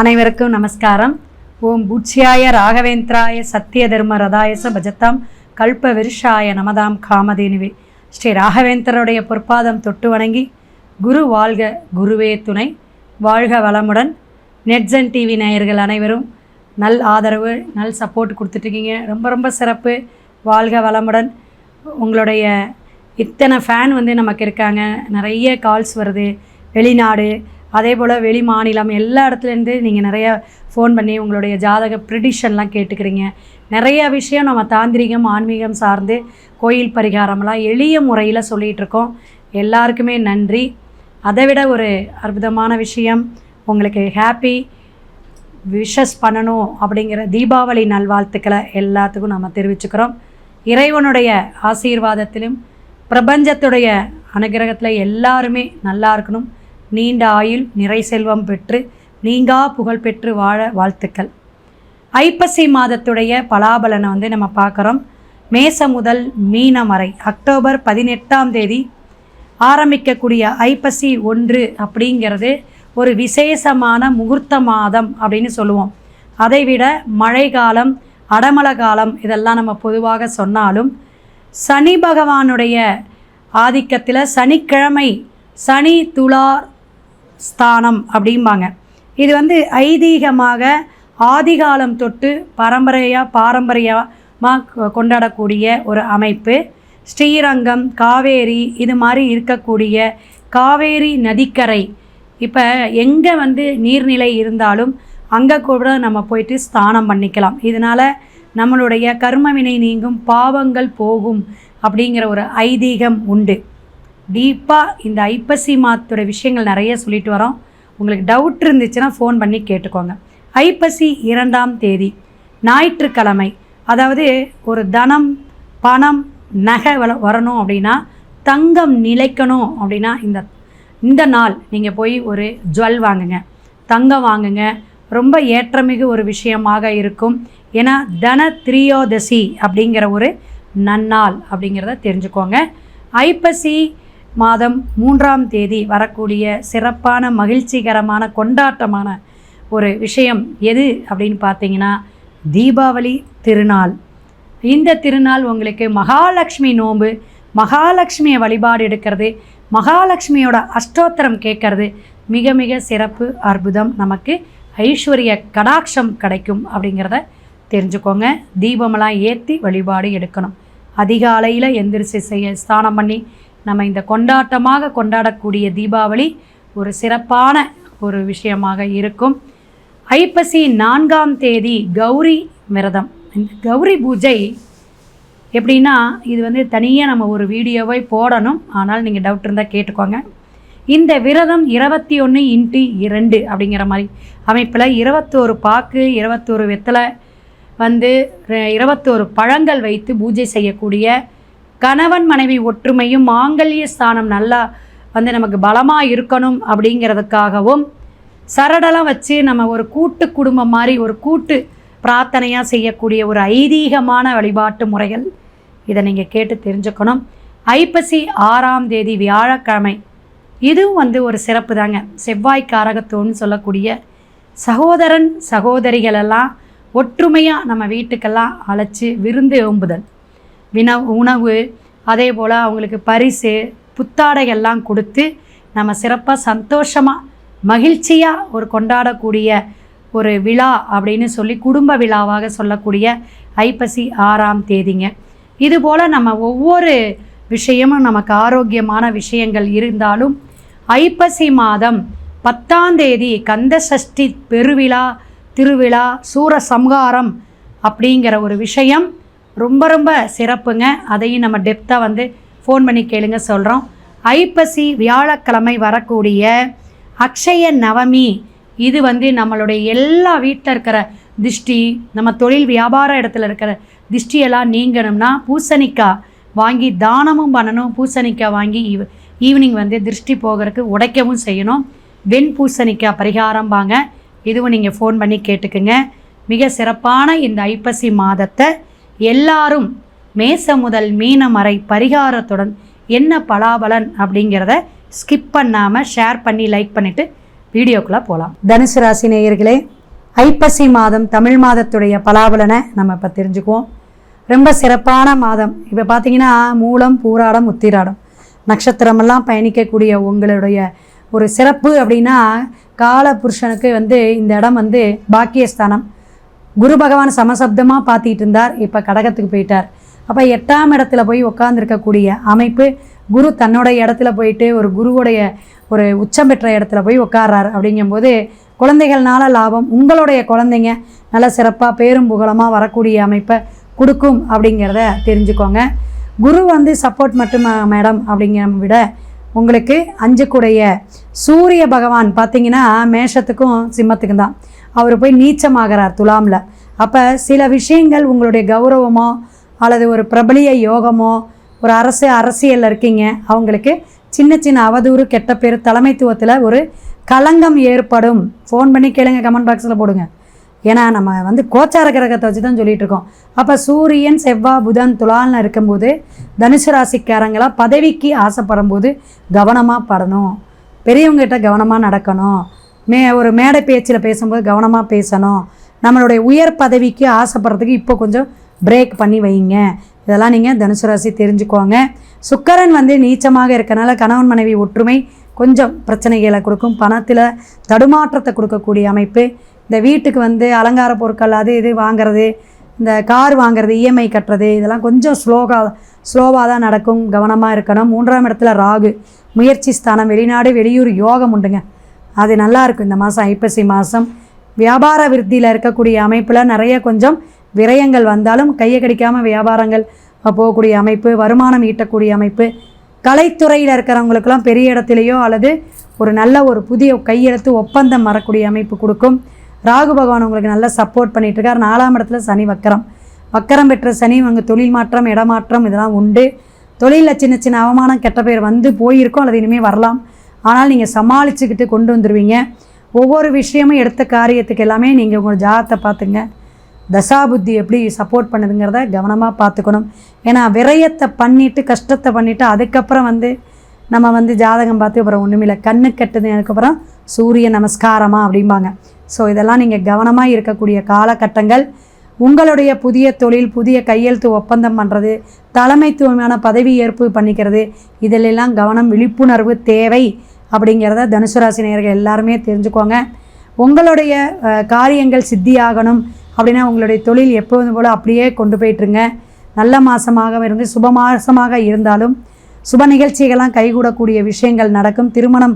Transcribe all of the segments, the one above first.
அனைவருக்கும் நமஸ்காரம். ஓம் பூட்சியாய ராகவேந்திராய சத்திய தர்ம ரதாயச பஜத்தாம் கல்ப விருஷாய நமதாம் காமதேனுவே. ஸ்ரீ ராகவேந்தருடைய பொற்பாதம் தொட்டு வணங்கி குரு வாழ்க குருவே துணை. வாழ்க வளமுடன். நெட்ஜன் டிவி நேயர்கள் அனைவரும் நல் ஆதரவு நல் சப்போர்ட் கொடுத்துட்ருக்கீங்க. ரொம்ப ரொம்ப சிறப்பு. வாழ்க வளமுடன். உங்களுடைய இத்தனை ஃபேன் வந்து நமக்கு இருக்காங்க. நிறைய கால்ஸ் வருது. வெளிநாடு அதே போல் வெளி மாநிலம் எல்லா இடத்துலேருந்து நீங்கள் நிறைய ஃபோன் பண்ணி உங்களுடைய ஜாதக ப்ரிடிஷன்லாம் கேட்டுக்கிறீங்க. நிறைய விஷயம் நம்ம தாந்திரிகம் ஆன்மீகம் சார்ந்து கோயில் பரிகாரம்லாம் எளிய முறையில் சொல்லிகிட்டு இருக்கோம். எல்லாருக்குமே நன்றி. அதை விட ஒரு அற்புதமான விஷயம் உங்களுக்கு ஹாப்பி விஷஸ் பண்ணணும் அப்படிங்கிற தீபாவளி நல்வாழ்த்துக்களை எல்லாத்துக்கும் நம்ம தெரிவிச்சுக்கிறோம். இறைவனுடைய ஆசீர்வாதத்திலும் பிரபஞ்சத்துடைய அனுகிரகத்தில் எல்லாருமே நல்லா இருக்கணும். நீண்ட ஆயுள் நிறை செல்வம் பெற்று நீங்கா புகழ் பெற்று வாழ வாழ்த்துக்கள். ஐப்பசி மாதத்துடைய பலாபலனை வந்து நம்ம பார்க்குறோம். மேச முதல் மீனம் வரை அக்டோபர் பதினெட்டாம் தேதி ஆரம்பிக்கக்கூடிய ஐப்பசி ஒன்று அப்படிங்கிறது ஒரு விசேஷமான முகூர்த்த மாதம் அப்படின்னு சொல்லுவோம். அதைவிட மழை காலம் அடமழை காலம் இதெல்லாம் நம்ம பொதுவாக சொன்னாலும் சனி பகவானுடைய ஆதிக்கத்தில் சனிக்கிழமை சனி துளார் ஸ்தானம் அப்படிம்பாங்க. இது வந்து ஐதீகமாக ஆதிகாலம் தொட்டு பரம்பரையாக பாரம்பரியமாக கொண்டாடக்கூடிய ஒரு அமைப்பு. ஸ்ரீரங்கம் காவேரி இது மாதிரி இருக்கக்கூடிய காவேரி நதிக்கரை. இப்போ எங்கே வந்து நீர்நிலை இருந்தாலும் அங்கே கூட நம்ம போயிட்டு ஸ்தானம் பண்ணிக்கலாம். இதனால் நம்மளுடைய கர்மவினை நீங்கும் பாவங்கள் போகும் அப்படிங்கிற ஒரு ஐதீகம் உண்டு. டீப்பாக இந்த ஐப்பசி மாதத்தோட விஷயங்கள் நிறைய சொல்லிட்டு வரோம். உங்களுக்கு டவுட் இருந்துச்சுன்னா ஃபோன் பண்ணி கேட்டுக்கோங்க. ஐப்பசி இரண்டாம் தேதி ஞாயிற்றுக்கிழமை அதாவது ஒரு தனம் பணம் நகை வள வரணும் அப்படின்னா தங்கம் நிலைக்கணும் அப்படின்னா இந்த இந்த நாள் நீங்கள் போய் ஒரு ஜுவல் வாங்குங்க. தங்கம் வாங்குங்க. ரொம்ப ஏற்றமிகு ஒரு விஷயமாக இருக்கும். ஏன்னா தன திரியோதசி அப்படிங்கிற ஒரு நன்னாள் அப்படிங்கிறத தெரிஞ்சுக்கோங்க. ஐப்பசி மாதம் மூன்றாம் தேதி வரக்கூடிய சிறப்பான மகிழ்ச்சிகரமான கொண்டாட்டமான ஒரு விஷயம் எது அப்படின்னு பார்த்தீங்கன்னா தீபாவளி திருநாள். இந்த திருநாள் உங்களுக்கு மகாலட்சுமி நோன்பு மகாலட்சுமியை வழிபாடு எடுக்கிறது மகாலட்சுமியோட அஷ்டோத்திரம் கேட்கறது. மிக மிக சிறப்பு அற்புதம் நமக்கு ஐஸ்வர்ய கடாட்சம் கிடைக்கும் அப்படிங்கிறத தெரிஞ்சுக்கோங்க. தீபமெல்லாம் ஏற்றி வழிபாடு எடுக்கணும். அதிகாலையில் எந்திரிச்சு செய்ய ஸ்நானம் பண்ணி நம்ம இந்த கொண்டாட்டமாக கொண்டாடக்கூடிய தீபாவளி ஒரு சிறப்பான ஒரு விஷயமாக இருக்கும். ஐப்பசி நான்காம் தேதி கௌரி விரதம். இந்த கௌரி பூஜை எப்படின்னா இது வந்து தனியாக நம்ம ஒரு வீடியோவை போடணும். ஆனால் நீங்கள் டவுட் இருந்தால் கேட்டுக்கோங்க. இந்த விரதம் இருபத்தி ஒன்று இன்ட்டு இரண்டு அப்படிங்கிற மாதிரி அமைப்பில் இருபத்தோரு பாக்கு இருபத்தோரு வெத்தலை வந்து இருபத்தோரு பழங்கள் வைத்து பூஜை செய்யக்கூடிய கணவன் மனைவி ஒற்றுமையும் மாங்கல்ய ஸ்தானம் நல்லா வந்து நமக்கு பலமாக இருக்கணும் அப்படிங்கிறதுக்காகவும் சரடெல்லாம் வச்சு நம்ம ஒரு கூட்டு குடும்பம் மாதிரி ஒரு கூட்டு பிரார்த்தனையாக செய்யக்கூடிய ஒரு ஐதீகமான வழிபாட்டு முறைகள். இதை நீங்கள் கேட்டு தெரிஞ்சுக்கணும். ஐப்பசி ஆறாம் தேதி வியாழக்கிழமை. இதுவும் வந்து ஒரு சிறப்பு தாங்க. செவ்வாய் காரகத்தோன்னு சொல்லக்கூடிய சகோதரன் சகோதரிகள் எல்லாம் ஒற்றுமையாக நம்ம வீட்டுக்கெல்லாம் அழைச்சி விருந்து ஓம்புதல் வின உணவு அதே போல் அவங்களுக்கு பரிசு புத்தாடைகள்லாம் கொடுத்து நம்ம சிறப்பாக சந்தோஷமாக மகிழ்ச்சியாக ஒரு கொண்டாடக்கூடிய ஒரு விழா அப்படின்னு சொல்லி குடும்ப விழாவாக சொல்லக்கூடிய ஐப்பசி ஆறாம் தேதிங்க. இதுபோல் நம்ம ஒவ்வொரு விஷயமும் நமக்கு ஆரோக்கியமான விஷயங்கள் இருந்தாலும் ஐப்பசி மாதம் பத்தாம் தேதி கந்த சஷ்டி பெருவிழா திருவிழா சூரசம்ஹாரம் அப்படிங்கிற ஒரு விஷயம் ரொம்ப ரொம்ப சிறப்புங்க. அதையும் நம்ம டெப்த்தாக வந்து ஃபோன் பண்ணி கேளுங்க சொல்கிறோம் ஐப்பசி வியாழக்கிழமை வரக்கூடிய அக்ஷய நவமி இது வந்து நம்மளுடைய எல்லா வீட்டில் இருக்கிற திஷ்டி நம்ம தொழில் வியாபார இடத்துல இருக்கிற திஷ்டியெல்லாம் நீங்கணும்னா பூசணிக்காய் வாங்கி தானமும் பண்ணணும். பூசணிக்காய் வாங்கி ஈவ் ஈவினிங் வந்து திருஷ்டி போகிறதுக்கு உடைக்கவும் செய்யணும். வெண் பூசணிக்காய் பரிகாரம் வாங்க. இதுவும் நீங்கள் ஃபோன் பண்ணி கேட்டுக்குங்க. மிக சிறப்பான இந்த ஐப்பசி மாதத்தை எல்லாரும் மேச முதல் மீனம் வரை பரிகாரத்துடன் என்ன பலாபலன் அப்படிங்கிறத ஸ்கிப் பண்ணாமல் ஷேர் பண்ணி லைக் பண்ணிவிட்டு வீடியோக்குள்ளே போகலாம் தனுசு ராசி நேயர்களே ஐப்பசி மாதம் தமிழ் மாதத்துடைய பலாபலனை நம்ம இப்போ தெரிஞ்சுக்குவோம். ரொம்ப சிறப்பான மாதம். இப்போ பார்த்தீங்கன்னா மூலம் பூராடம் உத்திராடம். நட்சத்திரமெல்லாம் பயணிக்கக்கூடிய உங்களுடைய ஒரு சிறப்பு அப்படின்னா கால புருஷனுக்கு வந்து இந்த இடம் வந்து பாக்கியஸ்தானம். குரு பகவான் சமசப்தமாக பார்த்திட்டு இருந்தார். இப்போ கடகத்துக்கு போயிட்டார். அப்போ எட்டாம் இடத்துல போய் உட்காந்துருக்கக்கூடிய அமைப்பு குரு தன்னோட இடத்துல போயிட்டு ஒரு குருவுடைய ஒரு உச்சம் பெற்ற இடத்துல போய் உட்கார்றார் அப்படிங்கும்போது குழந்தைகள்னால லாபம் உங்களுடைய குழந்தைங்க நல்ல சிறப்பாக பேரும் புகழமாக வரக்கூடிய அமைப்பை கொடுக்கும் அப்படிங்கிறத தெரிஞ்சுக்கோங்க. குரு வந்து சப்போர்ட் மட்டும் மேடம் அப்படிங்கிற விட உங்களுக்கு அஞ்சுக்குடைய சூரிய பகவான் பார்த்தீங்கன்னா மேஷத்துக்கும் சிம்மத்துக்கும் தான். அவர் போய் நீச்சமாகிறார் துலாமில். அப்போ சில விஷயங்கள் உங்களுடைய கௌரவமோ அல்லது ஒரு பிரபலிய யோகமோ ஒரு அரசு அரசியலில் இருக்கீங்க அவங்களுக்கு சின்ன சின்ன அவதூறு கெட்ட பேர் தலைமைத்துவத்தில் ஒரு களங்கம் ஏற்படும். ஃபோன் பண்ணி கேளுங்க கமெண்ட் பாக்ஸில் போடுங்க. ஏன்னா நம்ம வந்து கோச்சார கிரகத்தை வச்சு தான் சொல்லிட்டு இருக்கோம். அப்போ சூரியன் செவ்வாய் புதன் துலால்னு இருக்கும்போது தனுசு ராசிக்காரங்களாக பதவிக்கு ஆசைப்படும் போது கவனமாக படணும். பெரியவங்ககிட்ட கவனமாக நடக்கணும். மே ஒரு மேடை பேச்சில் பேசும்போது கவனமாக பேசணும். நம்மளுடைய உயர் பதவிக்கு ஆசைப்படுறதுக்கு இப்போ கொஞ்சம் பிரேக் பண்ணி வைங்க. இதெல்லாம் நீங்கள் தனுசு ராசி தெரிஞ்சுக்கோங்க. சுக்கரன் வந்து நீச்சமாக இருக்கனால கணவன் மனைவி ஒற்றுமை கொஞ்சம் பிரச்சனைகளை கொடுக்கும். பணத்தில் தடுமாற்றத்தை கொடுக்கக்கூடிய அமைப்பு. இந்த வீட்டுக்கு வந்து அலங்கார பொருட்கள் அது இது வாங்குறது இந்த கார் வாங்குறது இஎம்ஐ கட்டுறது இதெல்லாம் கொஞ்சம் ஸ்லோகா ஸ்லோவாக தான் நடக்கும். கவனமாக இருக்கணும். மூன்றாம் இடத்துல ராகு. முயற்சி ஸ்தானம் வெளிநாடு வெளியூர் யோகம் உண்டுங்க. அது நல்லாயிருக்கும் இந்த மாதம் ஐப்பசி மாதம் வியாபார விருத்தியில் இருக்கக்கூடிய அமைப்பில் நிறைய கொஞ்சம் விரயங்கள் வந்தாலும் கையை கடிக்காமல் வியாபாரங்கள் போகக்கூடிய அமைப்பு வருமானம் ஈட்டக்கூடிய அமைப்பு. கலைத்துறையில் இருக்கிறவங்களுக்கெல்லாம் பெரிய இடத்துலையோ அல்லது ஒரு நல்ல ஒரு புதிய கையெழுத்து ஒப்பந்தம் வரக்கூடிய அமைப்பு கொடுக்கும். ராகு பகவான் உங்களுக்கு நல்லா சப்போர்ட் பண்ணிட்டு இருக்கார் நாலாம் இடத்துல சனி வக்கரம். வக்கரம் பெற்ற சனி அங்கே தொழில் மாற்றம் இடமாற்றம் இதெல்லாம் உண்டு. தொழிலில் சின்ன சின்ன அவமானம் கெட்ட பேர் வந்து போயிருக்கோம். அல்லது இனிமேல் வரலாம். ஆனால் நீங்கள் சமாளிச்சுக்கிட்டு கொண்டு வந்துடுவீங்க ஒவ்வொரு விஷயமும் எடுத்த காரியத்துக்கு எல்லாமே நீங்கள் உங்கள் ஜாதத்தை பார்த்துங்க. தசாபுத்தி எப்படி சப்போர்ட் பண்ணுதுங்கிறத கவனமாக பார்த்துக்கணும். ஏன்னா விரயத்தை பண்ணிவிட்டு கஷ்டத்தை பண்ணிவிட்டு அதுக்கப்புறம் வந்து நம்ம வந்து ஜாதகம் பார்த்து அப்புறம் ஒன்றுமில்லை கண்ணு கட்டுனதுக்கப்புறம் சூரிய நமஸ்காரமாக அப்படிம்பாங்க. ஸோ இதெல்லாம் நீங்கள் கவனமாக இருக்கக்கூடிய காலகட்டங்கள். உங்களுடைய புதிய தொழில் புதிய கையெழுத்து ஒப்பந்தம் பண்ணுறது தலைமைத்துவமான பதவி ஏற்பு பண்ணிக்கிறது இதிலெல்லாம் கவனம் விழிப்புணர்வு தேவை அப்படிங்கிறத தனுசு ராசி நேயர்கள் எல்லாருமே தெரிஞ்சுக்கோங்க. உங்களுடைய காரியங்கள் சித்தியாகணும் அப்படின்னா உங்களுடைய தொழில் எப்போதும் போல் அப்படியே கொண்டு போயிட்டுருங்க. நல்ல மாதமாக இருந்து சுப மாசமாக இருந்தாலும் சுப நிகழ்ச்சிகள்லாம் கைகூடக்கூடிய விஷயங்கள் நடக்கும். திருமணம்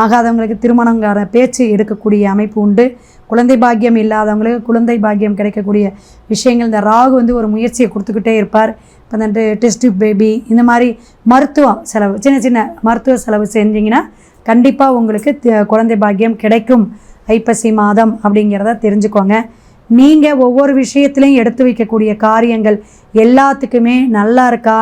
ஆகாதவங்களுக்கு திருமணங்கிற பேச்சு எடுக்கக்கூடிய அமைப்பு உண்டு. குழந்தை பாக்கியம் இல்லாதவங்களுக்கு குழந்தை பாக்கியம் கிடைக்கக்கூடிய விஷயங்கள். இந்த ராகு வந்து ஒரு முயற்சியை கொடுத்துக்கிட்டே இருப்பார். இப்போ இந்த டெஸ்ட் பேபி இந்த மாதிரி மருத்துவம் செலவு சின்ன சின்ன மருத்துவ செலவு செஞ்சீங்கன்னா கண்டிப்பாக உங்களுக்கு குழந்தை பாக்கியம் கிடைக்கும். ஐப்பசி மாதம் அப்படிங்கிறத தெரிஞ்சுக்கோங்க. நீங்கள் ஒவ்வொரு விஷயத்துலையும் எடுத்து வைக்கக்கூடிய காரியங்கள் எல்லாத்துக்குமே நல்லா இருக்கா?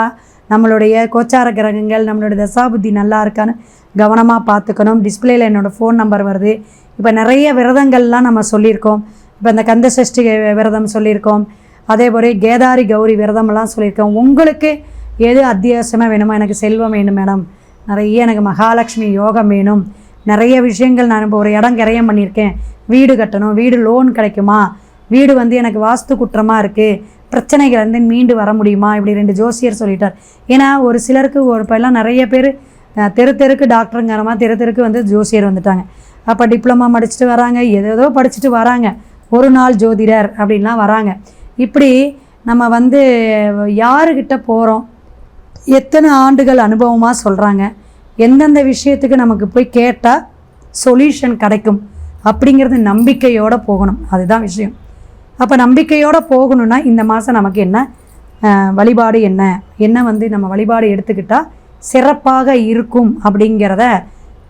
நம்மளுடைய கோச்சார கிரகங்கள் நம்மளுடைய தசாபுத்தி நல்லா இருக்கான்னு கவனமாக பார்த்துக்கணும். டிஸ்பிளேயில் என்னோடய ஃபோன் நம்பர் வருது. இப்போ நிறைய விரதங்கள்லாம் நம்ம சொல்லியிருக்கோம். இப்போ இந்த கந்த சஷ்டி விரதம் சொல்லியிருக்கோம். அதே போல கேதாரி கௌரி விரதம்லாம் சொல்லியிருக்கோம். உங்களுக்கு எது அத்தியாவசியமாக வேணுமோ? எனக்கு செல்வம் வேணும் மேடம். நிறைய எனக்கு மகாலட்சுமி யோகம் வேணும். நிறைய விஷயங்கள் நான் இப்போ ஒரு இடம் கிரயம் பண்ணியிருக்கேன். வீடு கட்டணும். வீடு லோன் கிடைக்குமா? வீடு வந்து எனக்கு வாஸ்து குற்றமாக இருக்குது பிரச்சனைகள் வந்து மீண்டு வர முடியுமா? இப்படி ரெண்டு ஜோசியர் சொல்லிட்டார். ஏன்னா ஒரு சிலருக்கு ஒரு இப்போல்லாம் நிறைய பேர் தெரு தெருக்கு டாக்டருங்கிற மாதிரி தெரு தெருக்கு வந்து ஜோசியர் வந்துட்டாங்க. அப்போ டிப்ளமா படிச்சுட்டு வராங்க ஏதேதோ படிச்சுட்டு வராங்க. ஒரு நாள் ஜோதிடர் அப்படின்லாம் வராங்க. இப்படி நம்ம வந்து யாருக்கிட்ட போகிறோம் எத்தனை ஆண்டுகள் அனுபவமாக சொல்கிறாங்க எந்தெந்த விஷயத்துக்கு நமக்கு போய் கேட்டால் சொல்யூஷன் கிடைக்கும்? அப்படிங்கிறது நம்பிக்கையோடு போகணும். அதுதான் விஷயம். அப்போ நம்பிக்கையோடு போகணும்னா இந்த மாதம் நமக்கு என்ன வழிபாடு என்ன? என்ன வந்து நம்ம வழிபாடு எடுத்துக்கிட்டால் சிறப்பாக இருக்கும் அப்படிங்கிறத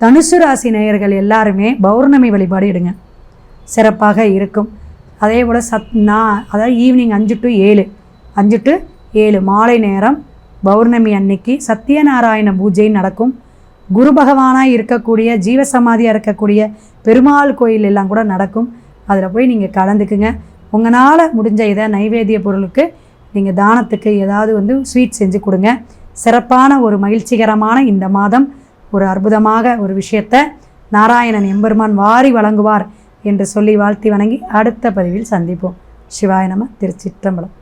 தனுசு ராசி நேயர்கள் எல்லாருமே பௌர்ணமி வழிபாடு எடுங்க. சிறப்பாக இருக்கும். அதே போல் சத் நான் அதாவது ஈவினிங் அஞ்சு டு ஏழு. அஞ்சு டு ஏழு. மாலை நேரம் பௌர்ணமி அன்னைக்கு சத்யநாராயண பூஜை நடக்கும். குரு பகவானாக இருக்கக்கூடிய ஜீவசமாதியாக இருக்கக்கூடிய பெருமாள் கோயில் எல்லாம் கூட நடக்கும். அதில் போய் நீங்கள் கலந்துக்குங்க. உங்களால் முடிஞ்ச இதை நைவேத்திய பொருளுக்கு நீங்கள் தானத்துக்கு ஏதாவது வந்து ஸ்வீட் செஞ்சு கொடுங்க. சிறப்பான ஒரு மகிழ்ச்சிகரமான இந்த மாதம். ஒரு அற்புதமாக ஒரு விஷயத்தை நாராயணன் எம்பெருமான் வாரி வழங்குவார் என்று சொல்லி வாழ்த்தி வணங்கி அடுத்த பதிவில் சந்திப்போம். சிவாய நம திருச்சிற்றம்பலம்.